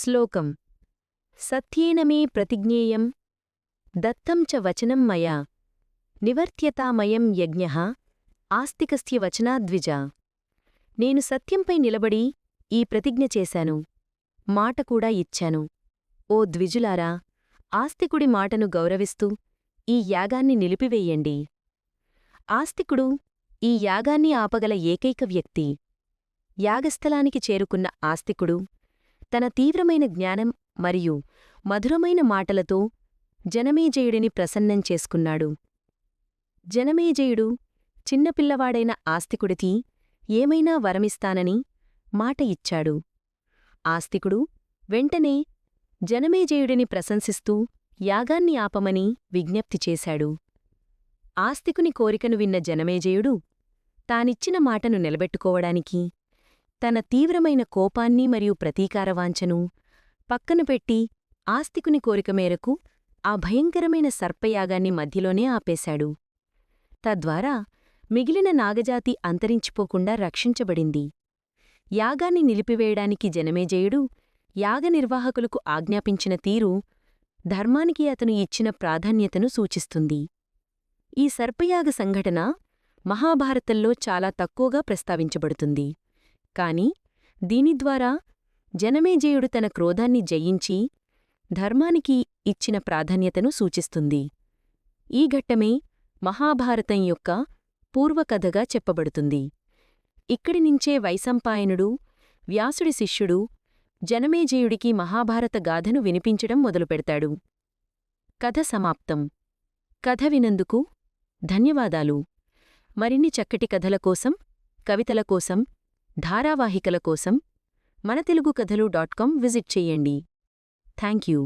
శ్లోకం. సత్యేనమే ప్రతిజ్ఞేయం. దత్తం చ వచనం మయా. నివర్త్యతామయం యజ్ఞ. ఆస్తికస్థ్య వచనాద్విజ. నేను సత్యంపై నిలబడి ఈ ప్రతిజ్ఞ చేశాను. మాట కూడా ఇచ్చాను. ఓ ద్విజులారా ఆస్తికుడి మాటను గౌరవిస్తూ ఈ యాగాన్ని నిలిపివేయండి. ఆస్తికుడు ఈ యాగాన్ని ఆపగల ఏకైక వ్యక్తి. యాగస్థలానికి చేరుకున్న ఆస్తికుడు తన తీవ్రమైన జ్ఞానం మరియు మధురమైన మాటలతో జనమేజయుడిని ప్రసన్నం చేసుకున్నాడు. జనమేజయుడు చిన్నపిల్లవాడైన ఆస్తికుడికి ఏమైనా వరమిస్తానని మాట ఇచ్చాడు. ఆస్తికుడు వెంటనే జనమేజయుడిని ప్రశంసిస్తూ యాగాన్ని ఆపమని విజ్ఞప్తి చేశాడు. ఆస్తికుని కోరికను విన్న జనమేజయుడు తానిచ్చిన మాటను నిలబెట్టుకోవడానికి తన తీవ్రమైన కోపాన్ని మరియు ప్రతీకారవాంఛను పక్కన పెట్టి ఆస్తికుని కోరిక మేరకు ఆ భయంకరమైన సర్పయాగాన్ని మధ్యలోనే ఆపేశాడు. తద్వారా మిగిలిన నాగజాతి అంతరించిపోకుండా రక్షించబడింది. యాగాన్ని నిలిపివేయడానికి జనమేజయుడు యాగనిర్వాహకులకు ఆజ్ఞాపించిన తీరు ధర్మానికి అతను ఇచ్చిన ప్రాధాన్యతను సూచిస్తుంది. ఈ సర్పయాగ సంఘటన మహాభారతంలో చాలా తక్కువగా ప్రస్తావించబడుతుంది. కాని దీని ద్వారా జనమేజయుడు తన క్రోధాన్ని జయించి ధర్మానికి ఇచ్చిన ప్రాధాన్యతను సూచిస్తుంది. ఈ ఘట్టమే మహాభారతం యొక్క పూర్వకథగా చెప్పబడుతుంది. ఇక్కడి నుంచే వైసంపాయనుడు వ్యాసుడి శిష్యుడు జనమేజయుడికి మహాభారత గాథను వినిపించడం మొదలుపెడతాడు. కథ సమాప్తం. కథ వినందుకు ధన్యవాదాలు. మరిన్ని చక్కటి కథల కోసం కవితల కోసం ధారావాహికల కోసం మన Telugu Kathalu dot com visit చేయండి. Thank you